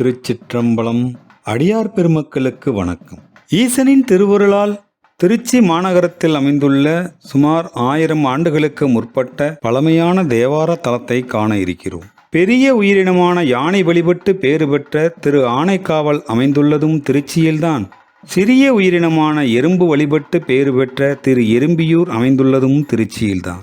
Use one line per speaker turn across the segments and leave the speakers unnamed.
திருச்சிற்றம்பலம் அடியார் பெருமக்களுக்கு வணக்கம். ஈசனின் திருவருளால் திருச்சி மாநகரத்தில் அமைந்துள்ள சுமார் ஆயிரம் ஆண்டுகளுக்கு முற்பட்ட பழமையான தேவார தலத்தை காண இருக்கிறோம். பெரிய உயிரினமான யானை வழிபட்டு பேறு பெற்ற திரு ஆனைக்காவல் அமைந்துள்ளதும் திருச்சியில்தான். சிறிய உயிரினமான எறும்பு வழிபட்டு பேறு பெற்ற திரு எறும்பியூர் அமைந்துள்ளதும் திருச்சியில்தான்.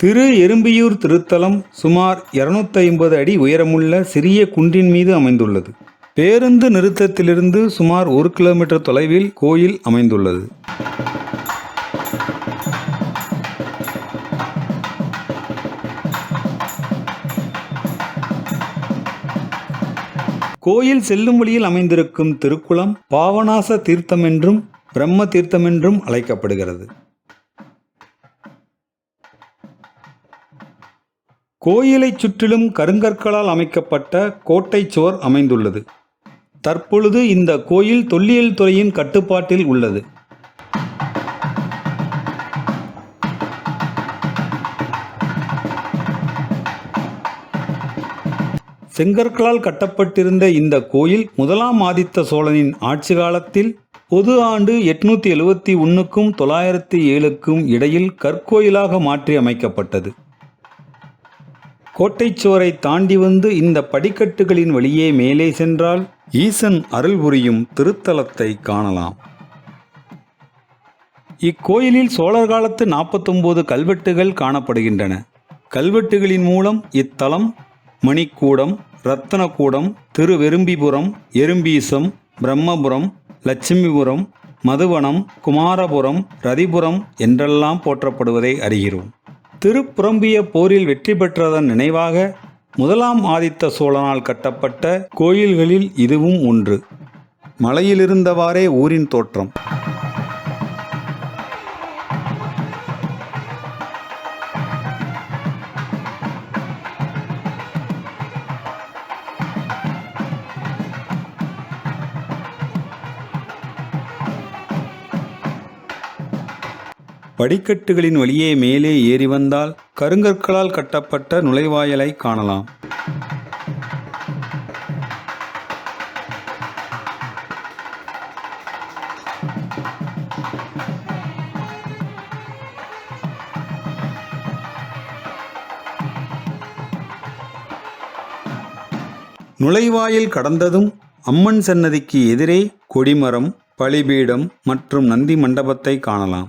திரு எறும்பியூர் திருத்தலம் சுமார் 250 ஐம்பது அடி உயரமுள்ள சிறிய குன்றின் மீது அமைந்துள்ளது. பேருந்து நிறுத்தத்திலிருந்து சுமார் ஒரு கிலோமீட்டர் தொலைவில் கோயில் அமைந்துள்ளது. கோயில் செல்லும் வழியில் அமைந்திருக்கும் திருக்குளம் பாவநாச தீர்த்தம் என்றும் பிரம்ம தீர்த்தம் என்றும் அழைக்கப்படுகிறது. கோயிலைச் சுற்றிலும் கருங்கற்களால் அமைக்கப்பட்ட கோட்டை சுவர் அமைந்துள்ளது. தற்பொழுது இந்த கோயில் தொல்லியல் துறையின் கட்டுப்பாட்டில் உள்ளது. செங்கற்களால் கட்டப்பட்டிருந்த இந்த கோயில் முதலாம் ஆதித்த சோழனின் ஆட்சி காலத்தில் பொது ஆண்டு எட்நூத்தி எழுபத்தி ஒன்றுக்கும் தொள்ளாயிரத்தி ஏழுக்கும் இடையில் கற்கோயிலாக மாற்றி அமைக்கப்பட்டது. கோட்டைச்சுவரை தாண்டி வந்து இந்த படிக்கட்டுகளின் வழியே மேலே சென்றால் ஈசன் அருள் புரியும் திருத்தலத்தை காணலாம். இக்கோயிலில் சோழர் காலத்து நாற்பத்தொம்போது கல்வெட்டுகள் காணப்படுகின்றன. கல்வெட்டுகளின் மூலம் இத்தலம் மணிக்கூடம் ரத்தனக்கூடம் திருவெரும்பிபுரம் எறும்பீசம் பிரம்மபுரம் லட்சுமிபுரம் மதுவனம் குமாரபுரம் ரதிபுரம் என்றெல்லாம் போற்றப்படுவதை அறிகிறோம். திருப்புறம்பிய போரில் வெற்றி பெற்றதன் நினைவாக முதலாம் ஆதித்த சோழனால் கட்டப்பட்ட கோயில்களில் இதுவும் ஒன்று. மலையிலிருந்தவாறே ஊரின் தோற்றம். படிக்கட்டுகளின் வழியே மேலே ஏறி வந்தால் கருங்கற்களால் கட்டப்பட்ட நுழைவாயலை காணலாம். நுழைவாயில் கடந்ததும் அம்மன் சன்னதிக்கு எதிரே கொடிமரம் பலிபீடம் மற்றும் நந்தி மண்டபத்தை காணலாம்.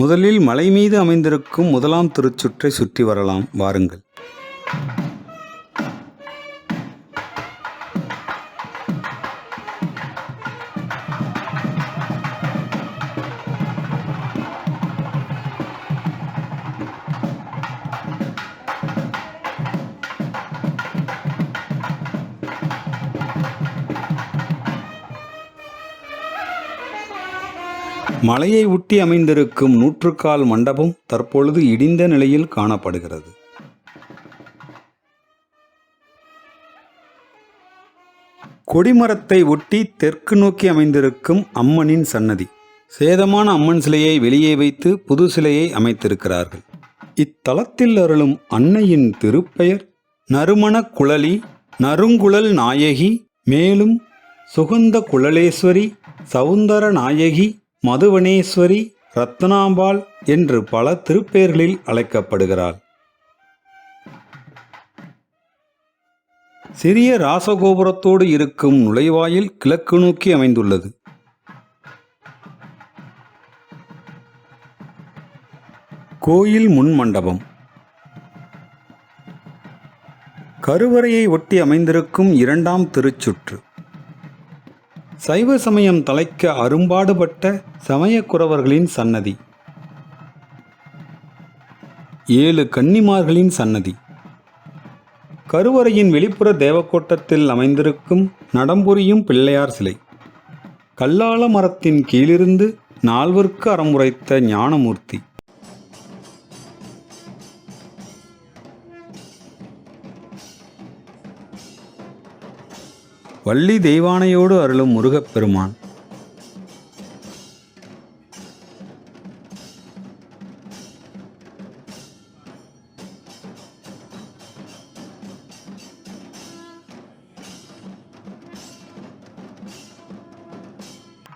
முதலில் மலை மீது அமைந்திருக்கும் முதலாம் திருச்சுற்றை சுற்றி வரலாம். வாருங்கள். மலையை ஒட்டி அமைந்திருக்கும் நூற்றுக்கால் மண்டபம் தற்பொழுது இடிந்த நிலையில் காணப்படுகிறது. கொடிமரத்தை ஒட்டி தெற்கு நோக்கி அமைந்திருக்கும் அம்மனின் சன்னதி. சேதமான அம்மன் சிலையை வெளியே வைத்து புது சிலையை அமைத்திருக்கிறார்கள். இத்தலத்தில் அருளும் அன்னையின் திருப்பெயர் நறுமண குழலி நறுங்குழல் நாயகி மேலும் சுகந்த குழலேஸ்வரி சவுந்தர நாயகி மதுவனேஸ்வரி ரத்னாம்பாள் என்று பல திருப்பெயர்களில் அழைக்கப்படுகிறாள். சிறிய ராசகோபுரத்தோடு இருக்கும் நுழைவாயில் கிழக்கு நோக்கி அமைந்துள்ளது. கோயில் முன் மண்டபம். கருவறையை ஒட்டி அமைந்திருக்கும் இரண்டாம் திருச்சுற்று. சைவ சமயம் தலைக்க அரும்பாடுபட்ட சமயக்குறவர்களின் சன்னதி. ஏழு கன்னிமார்களின் சன்னதி. கருவறையின் வெளிப்புற தேவக்கோட்டத்தில் அமைந்திருக்கும் நடம்புரியும் பிள்ளையார் சிலை. கல்லால மரத்தின் கீழிருந்து நால்வர்க்கு அறமுரைத்த ஞானமூர்த்தி. வள்ளி தெய்வானையோடு அருளும் முருகப்பெருமான்.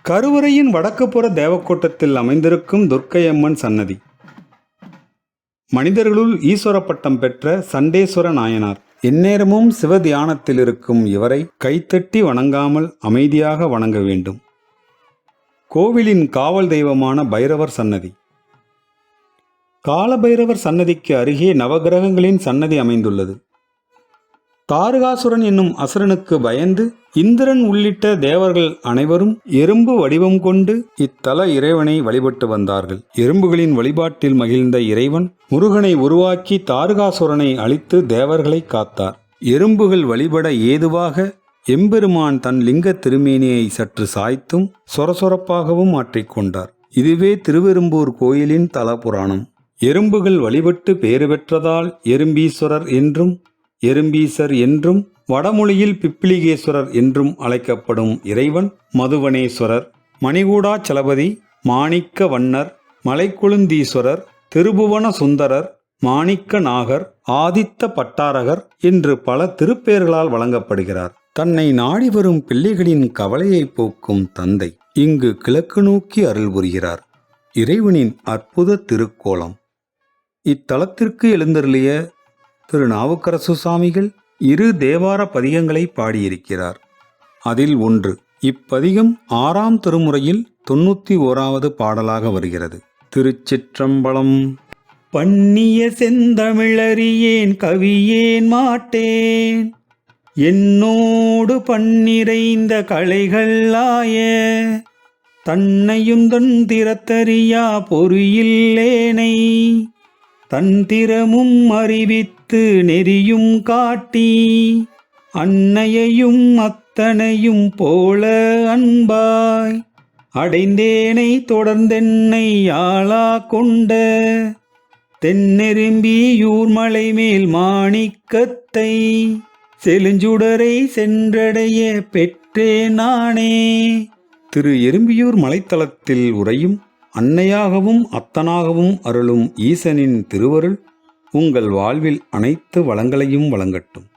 கருவறையின் வடக்குப்புற தேவக்கூட்டத்தில் அமைந்திருக்கும் துர்க்கையம்மன் சன்னதி. மனிதர்களுள் ஈஸ்வர பட்டம் பெற்ற சண்டேஸ்வர நாயனார். எந்நேரமும் சிவதியானத்தில் இருக்கும் இவரை கைத்தட்டி வணங்காமல் அமைதியாக வணங்க வேண்டும். கோவிலின் காவல் தெய்வமான பைரவர் சன்னதி. காலபைரவர் சன்னதிக்கு அருகே நவகிரகங்களின் சன்னதி அமைந்துள்ளது. தாரகாசுரன் என்னும் அசுரனுக்கு பயந்து இந்திரன் உள்ளிட்ட தேவர்கள் அனைவரும் எறும்பு வடிவம் கொண்டு இத்தல இறைவனை வழிபட்டு வந்தார்கள். எறும்புகளின் வழிபாட்டில் மகிழ்ந்த இறைவன் முருகனை உருவாக்கி தாரகாசுரனை அழித்து தேவர்களை காத்தார். எறும்புகள் வழிபட ஏதுவாக எம்பெருமான் தன் லிங்க திருமேனியை சற்று சாய்த்தும் சொரசொரப்பாகவும் மாற்றிக்கொண்டார் இதுவே திருவெரும்பூர் கோயிலின் தல புராணம் எறும்புகள் வழிபட்டு பேறு பெற்றதால் எறும்பீஸ்வரர் என்றும் எறும்பீசர் என்றும் வடமொழியில் பிப்பிலிகேஸ்வரர் என்றும் அழைக்கப்படும் இறைவன் மதுவனேஸ்வரர் மணிகூடாச்சலபதி மாணிக்க வண்ணர் மலைக்குழுந்தீஸ்வரர் திருபுவன சுந்தரர் மாணிக்க நாகர் ஆதித்த பட்டாரகர் என்று பல திருப்பெயர்களால் வழங்கப்படுகிறார். தன்னை நாடி வரும் பிள்ளைகளின் கவலையை போக்கும் தந்தை இங்கு கிழக்கு நோக்கி அருள் புரிகிறார். இறைவனின் அற்புத திருக்கோலம். இத்தலத்திற்கு எழுந்தருளிய திரு நாவுக்கரசு சுவாமிகள் இரு தேவார பதிகங்களை பாடியிருக்கிறார். அதில் ஒன்று இப்பதிகம் ஆறாம் திருமுறையில் தொண்ணூத்தி ஓராவது பாடலாக வருகிறது. திருச்சிற்றம்பலம் பண்ணிய செந்தமிழறியேன் கவியேன் மாட்டேன். என்னோடு பன்னிறைந்த கலைகளாய தன்னையும் தன் திறத்தறியா பொறியில்லேனை. தந்திரமும் அறிவித்து நெறியும் காட்டி அன்னையையும் அத்தனையும் போல அன்பாய். அடைந்தேனை தொடர்ந்தென்னை ஆளா கொண்ட தென்னெரும்பியூர் மலை மேல் மாணிக்கத்தை செலுஞ்சுடரை சென்றடைய பெற்றேன் நானே. திரு எறும்பியூர் மலைத்தளத்தில் உறையும் அன்னையாகவும் அத்தனாகவும் அருளும் ஈசனின் திருவருள் உங்கள் வாழ்வில் அனைத்து வளங்களையும் வழங்கட்டும்.